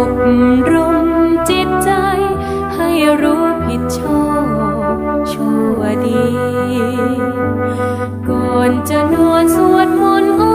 อบรมจิตใจ ให้รู้ผิดชอบชั่วดี ก่อนจะนอนสวดมนต์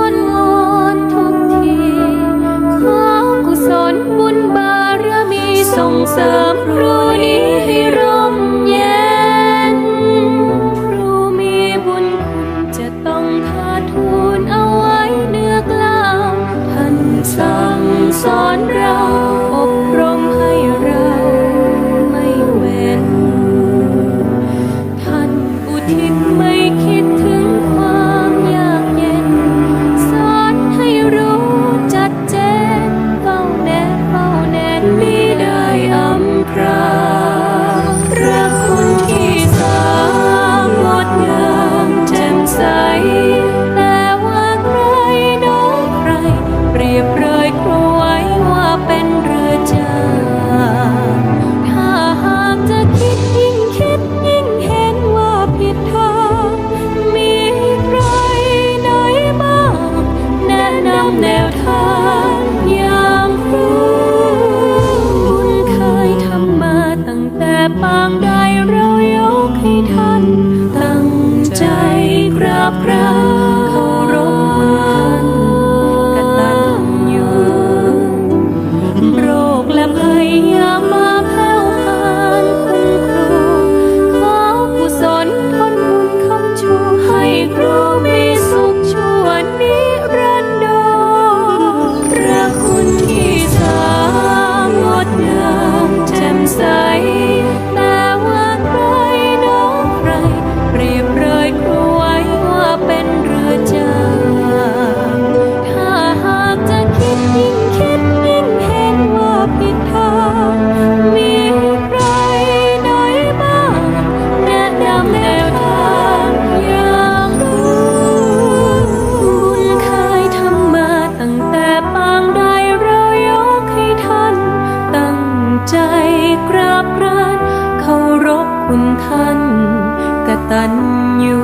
คุณท่านกตัญญู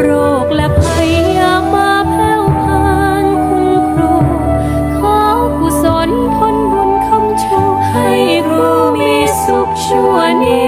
โรคและภัยยามาแผ่วพานคุณครู ขอกุศลทนบุญคำชูให้ครูมีสุขชั่วนี้